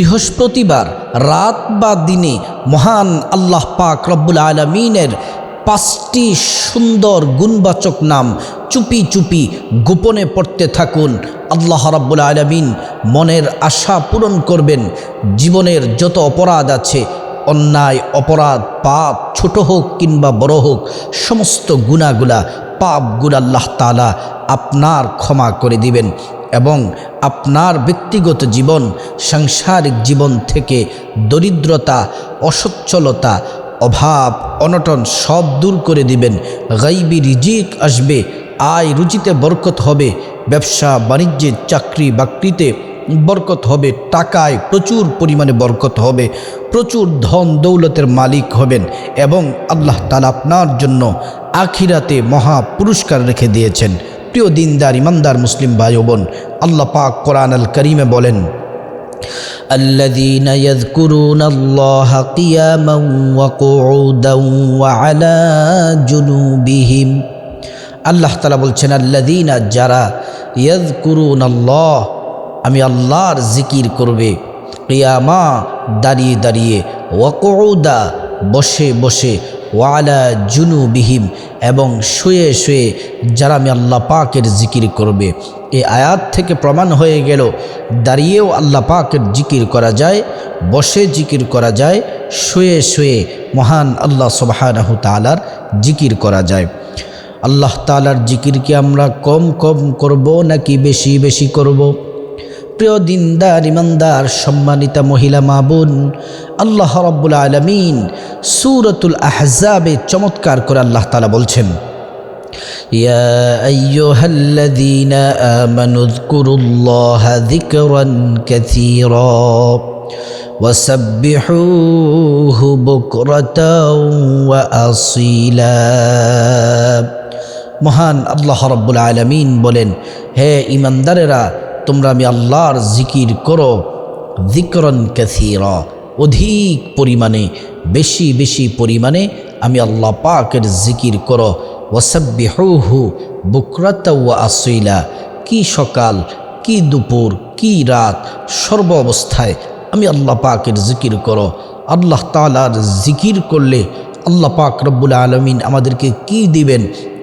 বৃহস্পতিবার রাত বা দিনে মহান আল্লাহ পাক রব্বুল আলমিনের পাঁচটি সুন্দর গুণবাচক নাম চুপি চুপি গোপনে পড়তে থাকুন। আল্লাহ রাব্বুল আলমিন মনের আশা পূরণ করবেন। জীবনের যত অপরাধ আছে, অন্যায়, অপরাধ, পাপ, ছোট হোক কিংবা বড় হোক, সমস্ত গুণাগুলা, পাপগুলা আল্লাহ তালা আপনার ক্ষমা করে দিবেন। এবং আপনার ব্যক্তিগত জীবন, সাংসারিক জীবন থেকে দরিদ্রতা, অসচ্ছলতা, অভাব, অনটন সব দূর করে দিবেন। গাইবি রিজিক আসবে, আয় রুচিতে বরকত হবে, ব্যবসা, বাণিজ্যে চাকরি বাকরিতে বরকত হবে, টাকায় প্রচুর পরিমাণে বরকত হবে, প্রচুর ধন দৌলতের মালিক হবেন এবং আল্লাহ তালা আপনার জন্য আখিরাতে মহা পুরস্কার রেখে দিয়েছেন। প্রিয় দিনদার ইমানদার মুসলিম ভাই ও বোন আল্লাহ পাক কোরআন আল করিমে বলেন الذين يذكرون الله قياما وقعودا وعلى جنوبهم আল্লাহ তালা বলছেন আল্লাদিনা যারা ইয়াজকুরুন আল্লাহ আমি আল্লাহর জিকির করবে কিয়ামা দাঁড়িয়ে দাঁড়িয়ে ওয়াকৌদা বসে বসে ওয়ালা জুনুবিহিম, এবং শুয়ে শুয়ে যারা আমি আল্লাহ পাকের জিকির করবে। এই আয়াত থেকে প্রমাণ হয়ে গেল, দাঁড়িয়েও আল্লাহ পাকের জিকির করা যায়, বসে জিকির করা যায়, শুয়ে শুয়ে মহান আল্লাহ সুবাহানাহ তালার জিকির করা যায়। আল্লাহ তালার জিকির কি আমরা কম কম করব নাকি বেশি বেশি করব? প্রিয় দিনদার ইমানদার সম্মানিতা মহিলা মা বোন আল্লাহ রব্বুল আলমিন সুরতুল আহজাবে চমৎকার করে আল্লাহ তালা বলছেন يا أيها الذين آمنوا اذكروا الله ذكرا كثيرا وسبحوه بكرة وأصيلا মহান আল্লাহ রব্বুল আলমিন বলেন হে ইমানদারেরা তোমরা আমি আল্লাহর জিকির করো জিকরন ক্যাথির অধিক পরিমাণে, বেশি বেশি পরিমাণে আমি আল্লাহ পাকের জিকির করো। ওয়াসাব্বি হু হু বুকরাতা আসইলা, কি সকাল, কি দুপুর, কি রাত, সর্ব অবস্থায় আমি আল্লাহ পাকের জিকির করো। আল্লাহ তালার জিকির করলে আল্লাহ পাক রব্বুল আলমিন আমাদেরকে কি দিবেন?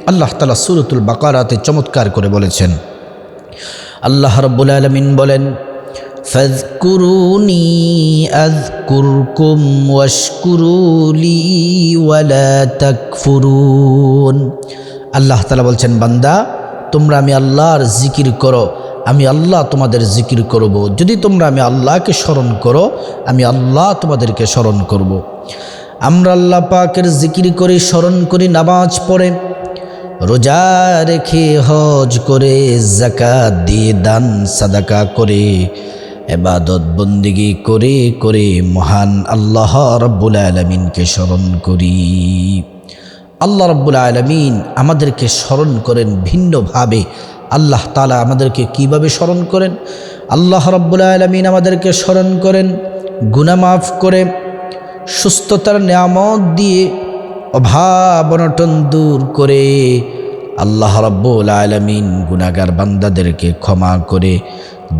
আল্লাহ তালা সুরতুল বাকারাতে চমৎকার করে বলেছেন। আল্লাহ রব্বুল আলমিন বলেন ফাজকুরুনি আযকুরকুম ওয়াশকুরুলি ওয়ালা তাকফুরুন আল্লাহ তালা বলছেন, বান্দা, তোমরা আমি আল্লাহর জিকির করো, আমি আল্লাহ তোমাদের জিকির করব। যদি তোমরা আমি আল্লাহকে স্মরণ করো, আমি আল্লাহ তোমাদেরকে স্মরণ করব। আমরা আল্লাহ পাকের জিকির করি, স্মরণ করি, নামাজ পড়ে রোজা রেখে হজ করে জাকাত দিয়ে দান, সাদাকা করে, এবাদত বন্দিগি করে করে মহান আল্লাহ রব্বুল আলমিনকে স্মরণ করি। আল্লাহ রব্বুল আলমিন আমাদেরকে স্মরণ করেন ভিন্নভাবে। আল্লাহ তালা আমাদেরকে কীভাবে স্মরণ করেন? আল্লাহ রব্বুল আলমিন আমাদেরকে স্মরণ করেন গুনামাফ করে, সুস্থতার নিয়ামত দিয়ে অভাব অনটন দূর করে আল্লাহ রব্বুল আলমিন গুনাগার বান্দাদেরকে ক্ষমা করে,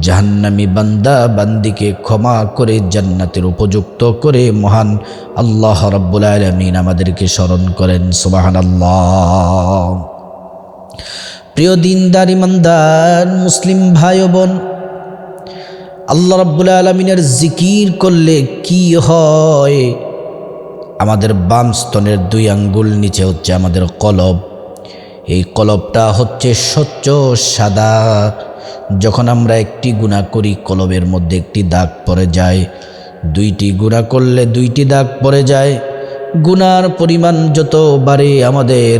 জাহান্নামি বান্দা বান্দিকে ক্ষমা করে, জান্নাতের উপযুক্ত করে মহান আল্লাহ রব্বুল আলমিন আমাদেরকে স্মরণ করেন সুবাহান আল্লাহ প্রিয় দিনদার, ইমানদার, মুসলিম ভাই বোন আল্লাহ রব্বুল আলমিনের জিকির করলে কি হয়? আমাদের বাম স্তনের দুই আঙ্গুল নিচে হচ্ছে আমাদের কলব। এই কলবটা হচ্ছে স্বচ্ছ সাদা। যখন আমরা একটি গুণা করি, কলবের মধ্যে একটি দাগ পড়ে যায়। দুইটি গুণা করলে দুইটি দাগ পড়ে যায়। গুনার পরিমাণ যত বাড়ে, আমাদের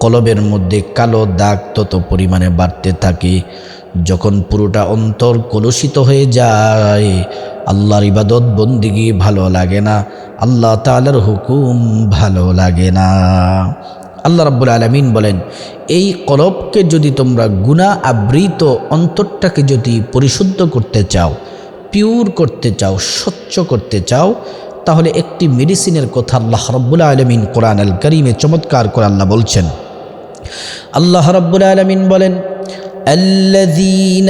কলবের মধ্যে কালো দাগ তত পরিমাণে বাড়তে থাকে। যখন পুরোটা অন্তর কলুষিত হয়ে যায়, আল্লাহর ইবাদত বন্দিগি ভালো লাগে না, আল্লাহ তালার হুকুম ভালো লাগে না। আল্লাহ রাব্বুল আলমিন বলেন, এই কলবকে যদি তোমরা গুণা আবৃত অন্তরটাকে যদি পরিশুদ্ধ করতে চাও, পিওর করতে চাও, স্বচ্ছ করতে চাও, তাহলে একটি মেডিসিনের কথা আল্লাহ রব্বুল আলমিন কোরআন আল করিমে চমৎকার করে আল্লাহ বলছেন। আল্লাহ রব্বুল আলমিন বলেন الذين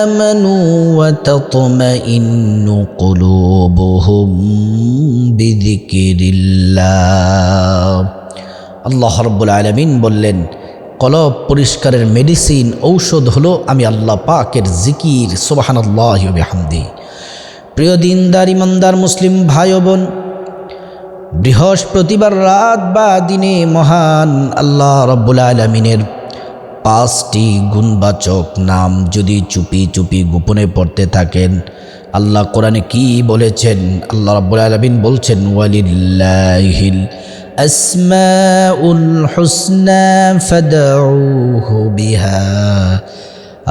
آمنوا وتطمئن قلوبهم بذكر الله আল্লাহ রব্বুল আলমিন বললেন কলব পরিষ্কারের মেডিসিন ঔষধ হলো আমি আল্লাহ পাকের জিকির সোবাহান্লাহ হামদি প্রিয় দিনদার ইমানদার মুসলিম ভাই ও বোন বৃহস্পতিবার রাত বা দিনে মহান আল্লাহ রব্বুল আলমিনের পাঁচটি গুণবাচক নাম যদি চুপি চুপি গোপনে পড়তে থাকেন, আল্লাহ কোরআনে কি বলেছেন? আল্লাহ রব্বুল আলমিন বলছেন, ওয়ালিল্লাহিল আসমাউল হুসনা ফাদউহু বিহা।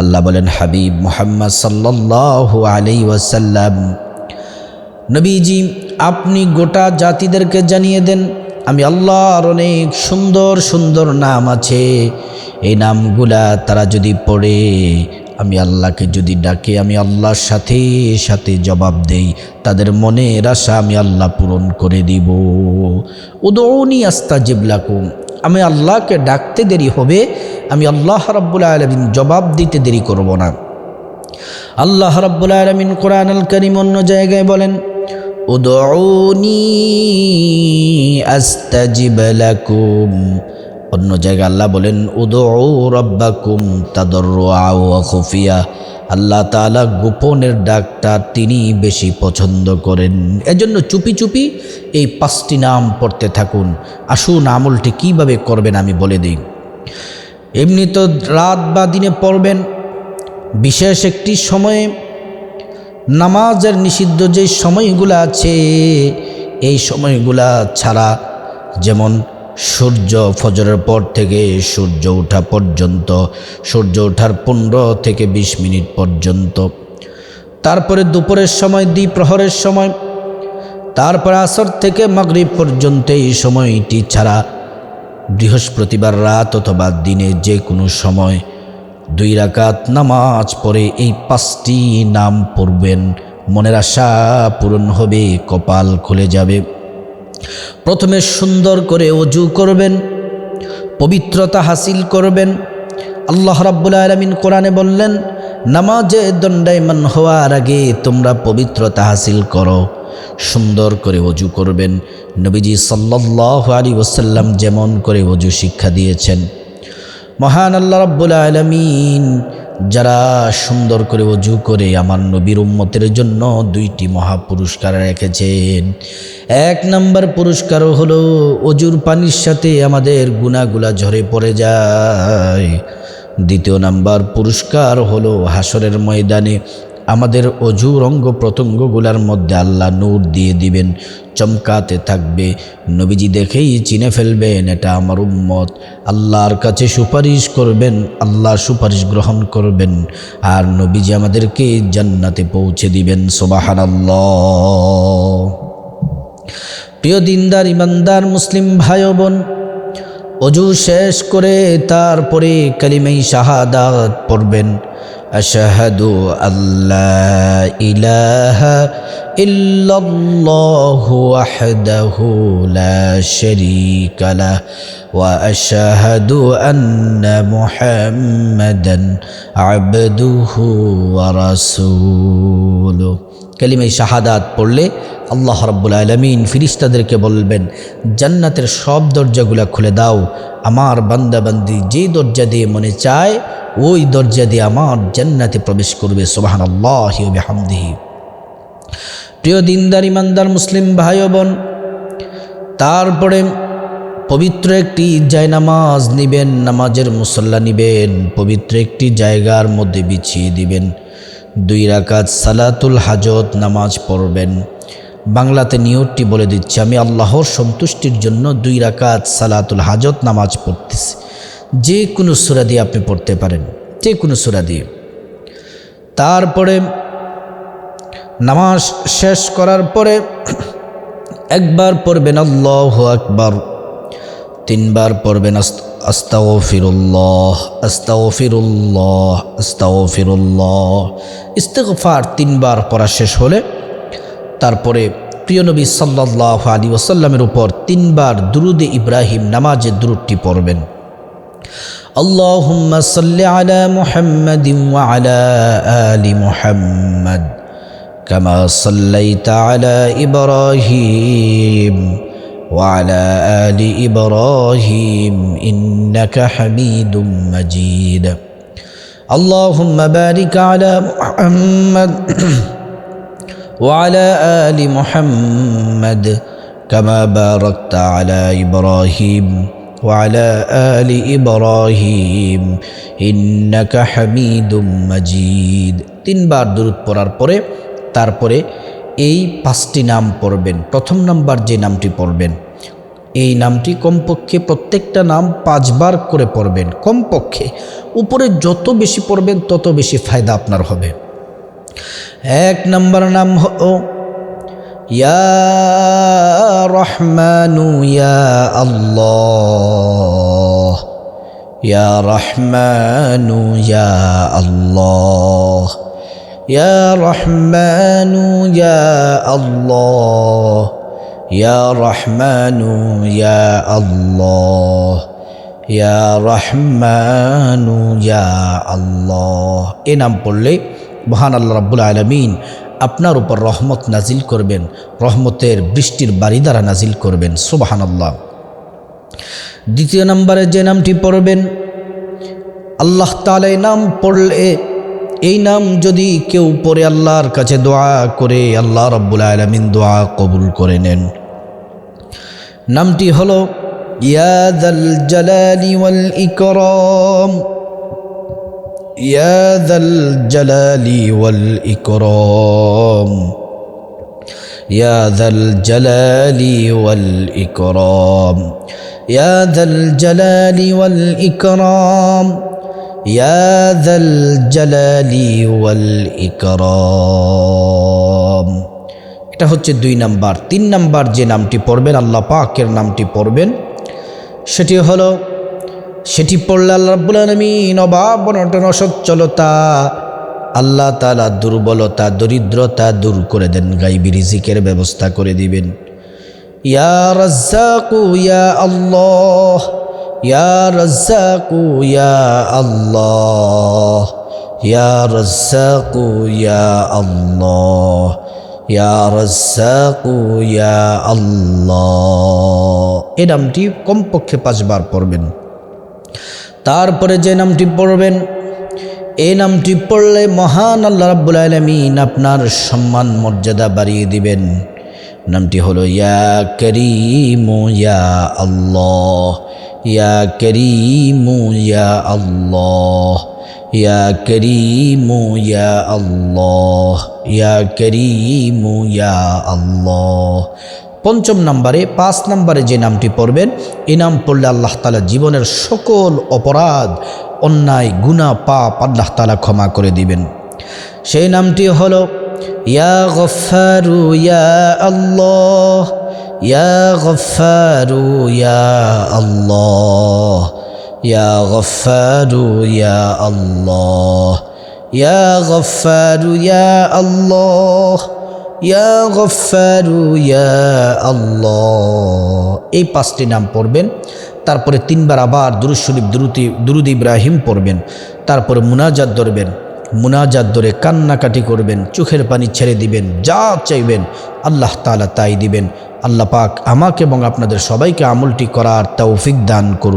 আল্লাহ বলেন, হাবিব মুহাম্মদ সাল্লাল্লাহু আলাইহি ওয়াসাল্লাম, নবীজি, আপনি গোটা জাতিদেরকে জানিয়ে দেন, আমি আল্লাহর অনেক সুন্দর সুন্দর নাম আছে। এই নামগুলা তারা যদি পড়ে, আমি আল্লাহকে যদি ডাকে, আমি আল্লাহর সাথে সাথে জবাব দেই, তাদের মনের আশা আমি আল্লাহ পূরণ করে দিব। উদৌনি আস্তা জিবলাকুম আমি আল্লাহকে ডাকতে দেরি হবে, আমি আল্লাহ রব্বুল আলমিন জবাব দিতে দেরি করব না। আল্লাহ রব্বুল আলমিন কোরআন আল করিম অন্য জায়গায় বলেন উদৌনি আস্তাজিব লাকুম। অন্য জায়গায় আল্লাহ বলেন উদৌ রব্বাকুম তাদর খুফিয়া। আল্লাহ তালা গোপনের ডাকটা তিনি বেশি পছন্দ করেন। এজন্য চুপি চুপি এই পাঁচটি নাম পড়তে থাকুন। আসুন আমলটি কীভাবে করবেন আমি বলে দিই। এমনি তো রাত বা দিনে পড়বেন। বিশেষ একটি সময়ে নামাজের নিষিদ্ধ যে সময়গুলো আছে, এই সময়গুলা ছাড়া যেমন সূর্য ফজরের পর থেকে সূর্য ওঠা পর্যন্ত, সূর্য ওঠার পনেরো থেকে ২০ মিনিট পর্যন্ত। তারপরে দুপুরের সময়, দ্বিপ্রহরের সময়, তারপর আসর থেকে মাগরিব পর্যন্ত এই সময়টি ছাড়া বৃহস্পতিবার রাত অথবা দিনে যে কোনো সময় দুই রাকাত নামাজ পড়ে এই পাঁচটি নাম পড়বেন। মনের আশা পূরণ হবে, কপাল খুলে যাবে। প্রথমে সুন্দর করে অজু করবেন, পবিত্রতা হাসিল করবেন। আল্লাহ রাব্বুল আলমিন কোরআনে বললেন, নামাজে দণ্ডায়মান হওয়ার আগে তোমরা পবিত্রতা হাসিল করো, সুন্দর করে অজু করবেন। নবীজি সাল্লাহ আলী ওসাল্লাম যেমন করে অজু শিক্ষা দিয়েছেন। মহান আল্লাহ রাব্বুল আলমিন, যারা সুন্দর করে অজু করে আমার নবীর উম্মতের জন্য দুইটি মহা পুরস্কার রেখেছেন। এক নম্বর পুরস্কার হলো অজুর পানির সাথে আমাদের গুণাগুলা ঝরে পড়ে যায়। দ্বিতীয় নাম্বার পুরস্কার হলো হাসরের ময়দানে আমাদের অজুর অঙ্গ প্রত্যঙ্গগুলার মধ্যে আল্লাহ নূর দিয়ে দিবেন। চমকাতে থাকবে। নবীজি দেখেই চিনে ফেলবেন, এটা আমার উম্মত। আল্লাহর কাছে সুপারিশ করবেন, আল্লাহ সুপারিশ গ্রহণ করবেন। আর নবীজি আমাদেরকে জান্নাতে পৌঁছে দিবেন সোবাহান প্রিয় দিনদার, ইমানদার মুসলিম ভাই বোন অজু শেষ করে তারপরে কালিমাই শাহাদাত পড়বেন। أشهد أن لا إله إلا الله وحده لا شريك له وأشهد أن محمدا عبده ورسوله. كلمة شهادات পড়লে আল্লাহ রব্বুল আলমিন ফিরিস্তাদেরকে বলবেন, জান্নাতের সব দরজাগুলা খুলে দাও। আমার বান্দাবান্দি যে দরজা দিয়ে মনে চায়, ওই দরজা দিয়ে আমার জান্নাতে প্রবেশ করবে। সোবাহান আল্লাহ হামদিহি প্রিয় দিনদার, ইমানদার মুসলিম ভাই বোন, তারপরে পবিত্র একটি জায়নামাজ নিবেন, নামাজের মুসল্লা নিবেন, পবিত্র একটি জায়গার মধ্যে বিছিয়ে দিবেন। দুই রাকাত সালাতুল হাজত নামাজ পড়বেন। বাংলাতে নিয়তটি বলে দিচ্ছি, আমি আল্লাহর সন্তুষ্টির জন্য দুই রাকাত সালাতুল হাজত নামাজ পড়তেছি। যে কোনো সুরা দিয়ে আপনি পড়তে পারেন, যে কোনো সুরা দিয়ে। তারপরে নামাজ শেষ করার পরে একবার পড়বেন, আল্লাহ আকবার। তিনবার পড়বেন আস্তাও ফিরুল্লাহ আস্তাও ফিরুল্লাহ আস্তাও ফিরুল্লাহ ইস্তেকফার তিনবার পড়া শেষ হলে তারপরে প্রিয়নবী সাল্লাহ আলী ওসাল্লামের উপর তিনবার দুরুদে ইব্রাহিম নামাজের দুরুদটি পড়বেন। আল্লাহুম্মা সাল্লি আলা মুহাম্মাদিন ওয়া আলা আলি মুহাম্মাদ কামা সাল্লাইতা আলা ইব্রাহিম ওয়া আলা আলি ইব্রাহিম ইন্নাকা হামিদুম মাজিদ। আল্লাহুম্মা বারিক আলা মুহাম্মাদ وعلى آل محمد كما باركت على إبراهيم وعلى آل إبراهيم إنك حميد مجيد তিনবার দূরত পড়ার পরে তারপরে এই পাঁচটি নাম পড়বেন প্রথম নাম্বার যে নামটি পড়বেন এই নামটি কমপক্ষে প্রত্যেকটা নাম পাঁচবার করে পড়বেন কমপক্ষে উপরে যত বেশি পড়বেন তত বেশি ফায়দা আপনার হবে এক নম্বর নাম হলো ইয়া রহমানু ইয়া আল্লাহ। ইয়া রহমানু ইয়া আল্লাহ। ইয়া রহমানু ইয়া আল্লাহ। ইয়া রহমানু ইয়া আল্লাহ। ইয়া রহমানু ইয়া আল্লাহ। এ নাম পড়লে মহান আল্লাহ রাব্বুল আলমিন, আপনার উপর রহমত নাজিল করবেন, রহমতের বৃষ্টির বাড়ি দ্বারা নাজিল করবেন সুবাহান আল্লাহ দ্বিতীয় নম্বরে যে নামটি পড়বেন, আল্লাহ তালা নাম পড়লে, এই নাম যদি কেউ পড়ে আল্লাহর কাছে দোয়া করে, আল্লাহ রব্বুল আলমিন দোয়া কবুল করে নেন। নামটি হলো ইয়াদ জালালি ওয়াল ইকরম। يا ذا الجلال والإكرام يا ذا الجلال والإكرام يا ذا الجلال والإكرام يا ذا الجلال والإكرام এটা হচ্ছে দুই নাম্বার তিন নাম্বার যে নামটি পড়বেন আল্লাহ পাকের নামটি পড়বেন সেটি হলো সেটি পড়লে আল্লাহ রাব্বুল আলমিন অভাব অনটন অসচ্ছলতা। আল্লাহ তালা দুর্বলতা, দরিদ্রতা দূর করে দেন, গাইবি রিজিকের ব্যবস্থা করে দিবেন। ইয়া রাজ্জাকু, ইয়া আল্লাহ। ইয়া রাজ্জাকু, ইয়া আল্লাহ। ইয়া রাজ্জাকু, ইয়া আল্লাহ। ইয়া রাজ্জাকু, ইয়া আল্লাহ। এ নামটি কমপক্ষে পাঁচবার পড়বেন। তারপরে যে নামটি পড়বেন, এই নামটি পড়লে মহান আল্লাহ রাব্বুল আলমিন আপনার সম্মান, মর্যাদা বাড়িয়ে দিবেন। নামটি হলো, ইয়া করিমু, ইয়া আল্লাহ, ইয়া করিমু, ইয়া আল্লাহ, ইয়া করিমু, ইয়া আল্লাহ, ইয়া করিমু, ইয়া আল্লাহ পঞ্চম নম্বরে, পাঁচ নম্বরে যে নামটি পড়বেন এই নাম পড়লে আল্লাহ তালা জীবনের সকল অপরাধ, অন্যায় গুণা পাপ আল্লাহ তালা ক্ষমা করে দিবেন। সেই নামটি হল, ইয়া গফারু ইয়া আল্লাহ, ইয়া গফারু ইয়া আল্লাহ, ইয়া গফারু ইয়া আল্লাহ, ইয়া গফারু ইয়া আল্লাহ। ইয়া গফারু ইয়া আল্লাহ। এই পাঁচটি নাম পড়বেন, তারপরে তিনবার আবার দুরুদ শরীফ, দুরুতি, দুরুদ ইব্রাহিম পড়বেন, তারপরে মুনাজাত ধরবেন, মুনাজাত ধরে কান্নাকাটি করবেন, চোখের পানি ছেড়ে দিবেন, যা চাইবেন আল্লাহ তালা তাই দিবেন। আল্লাহ পাক আমাকে এবং আপনাদের সবাইকে আমলটি করার তৌফিক দান করুন।